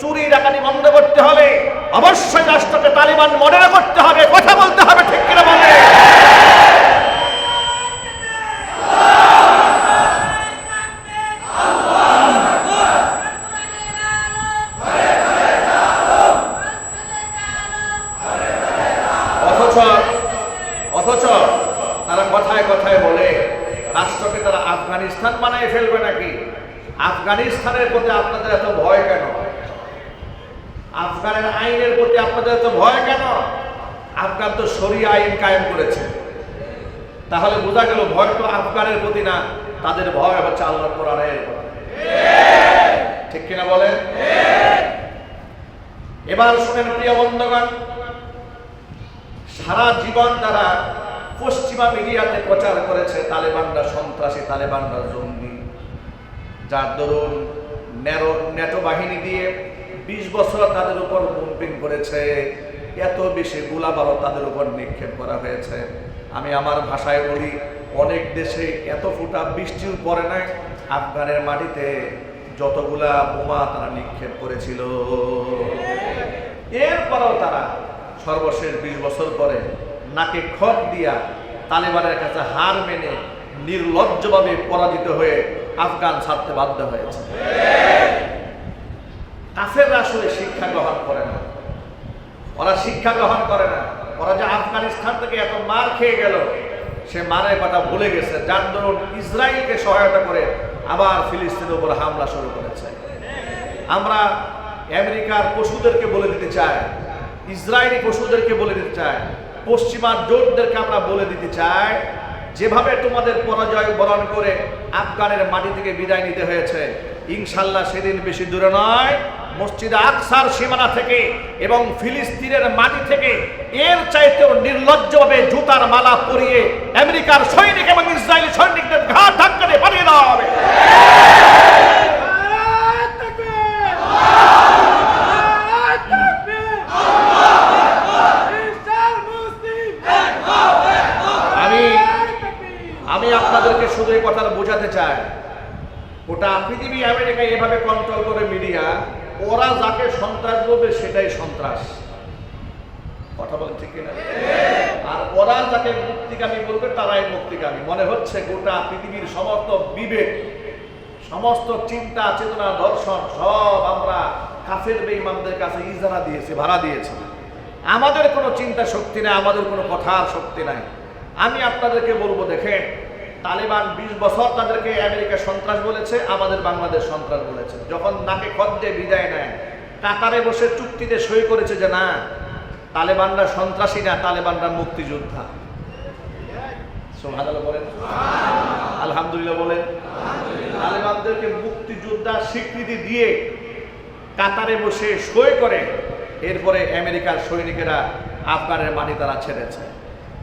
চুরি ডাকাতি বন্ধ করতে হবে। অবশ্যই রাষ্ট্রকে তালিবান মডেল করতে হবে। কথা বলতে হবে, ঠিক কিনা বলে অথচ তারা কথায় কথায় বলে, রাষ্ট্রকে তারা আফগানিস্তান ফেলবে নাকি? আফগানিস্তানের প্রতি আপনাদের এত ভয় কেন? আফগানের আইনের প্রতি আপনাদের তো ভয় কেন? আফগান তো সরিয়া আইন কায়েম করেছে তাহলে বোঝা গেল ভয় তো আফগানের প্রতি না, তাদের ভয় হচ্ছে আল্লাহ কোরআনের প্রতি। ঠিক কিনা বলেন? এবার শুনেন প্রিয় বন্ধুগণ, সারা জীবন তারা পশ্চিমা মিডিয়াতে প্রচার করেছে, তালেবানরা সন্ত্রাসী, তালেবানরা জঙ্গি। যার দরুন ন্যাটো বাহিনী দিয়ে বিশ বছর তাদের উপর বম্পিং করেছে, এত বেশি গোলাবারও তাদের উপর নিক্ষেপ করা হয়েছে। আমি আমার ভাষায় বলি, অনেক দেশে এত ফুটা বৃষ্টিও পড়ে নাই, আফগানের মাটিতে যতগুলা বোমা তারা নিক্ষেপ করেছিল। এরপরেও তারা সর্বশেষ বিশ বছর পরে নাকে খত দিয়া তালেবানের কাছে হার মেনে নির্লজ্জভাবে পরাজিত হয়ে আফগান ছাড়তে বাধ্য হয়েছে। কাফেররা আসলে শিক্ষা গ্রহণ করে না। ওরা শিক্ষা গ্রহণ করে না। ওরা যে আফগানিস্তান থেকে এত মার খেয়ে গেল, সে মারের কথা ভুলে গেছে। যার দরুন ইসরায়েলকে সহায়তা করে আবার ফিলিস্তিনের উপর হামলা শুরু করেছে। আমরা আমেরিকার পশুদেরকে বলে দিতে চাই ইসরায়েলি পশুদেরকে বলে দিতে চাই, পশ্চিমা জোটদেরকে আমরা বলে দিতে চাই, যেভাবে তোমাদের পরাজয় বরণ করে আফগানের মাটি থেকে বিদায় নিতে হয়েছে, ইনশাল্লাহ সেদিন বেশি দূরে নয়। মসজিদ আকসার সীমানা থেকে এবং ফিলিস্তিনের মাটি থেকে এর চাইতেও নির্লজ্জভাবে জুতার মালা পরিয়ে আমেরিকার সৈনিক এবং ইসরায়েলি সৈনিকদের ঘাট ধাক্কা দিয়ে পাঠিয়ে দেওয়া হবে। আমি আপনাদেরকে শুধু এই কথাটা বোঝাতে চাই। ওটা পৃথিবী আমেরিকায় এভাবে কন্ট্রোল করে মিডিয়া ওরা যাকে সন্ত্রাস বলবে সেটাই সন্ত্রাস। কথা ঠিক কিনা? আর ওরা যাকে মুক্তিকামী বলবে তারাই মুক্তিকামী। মনে হচ্ছে গোটা পৃথিবীর সমস্ত বিবেক, সমস্ত চিন্তা, চেতনা, দর্শন সব আমরা কাফের বেঈমানদের কাছে ইজারা দিয়েছি, ভাড়া দিয়েছি। আমাদের কোনো চিন্তা শক্তি নাই, আমাদের কোনো কথার শক্তি নাই। আমি আপনাদেরকে বলব, দেখেন তালিবান বিশ বছর তাদেরকে আমেরিকা সন্ত্রাস বলেছে, আমাদের বাংলাদেশ সন্ত্রাস বলেছে। যখন নাকে খত দিয়ে বিদায় নেয়, কাতারে বসে চুক্তিতে সই করেছে যে না, তালেবানরা সন্ত্রাসী না, তালেবানরা মুক্তিযোদ্ধা। বলেন। আলহামদুলিল্লাহ বলেন। তালেবানদেরকে মুক্তিযোদ্ধা স্বীকৃতি দিয়ে কাতারে বসে সই করে, এরপরে আমেরিকার সৈনিকেরা আফগানের মাটি তারা ছেড়েছে।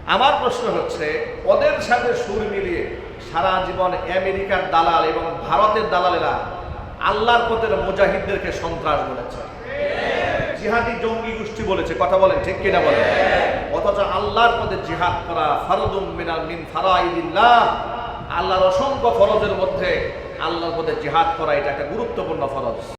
আমার প্রশ্ন হচ্ছে, ওদের সাথে সুর মিলিয়ে সারা জীবন আমেরিকার দালাল এবং ভারতের দালালেরা আল্লাহর পথের মুজাহিদদেরকে সন্ত্রাস বলেছে। জিহাদি জঙ্গি গোষ্ঠী বলেছে, কথা বলেন ঠিক কিনা বলেন? অথচ আল্লাহর পথে জিহাদ করা ফারদুম মিনাল মিন ফারাইদিল্লাহ আল্লাহর অসংখ্য ফরজের মধ্যে আল্লাহর পথে জিহাদ করা এটা একটা গুরুত্বপূর্ণ ফরজ।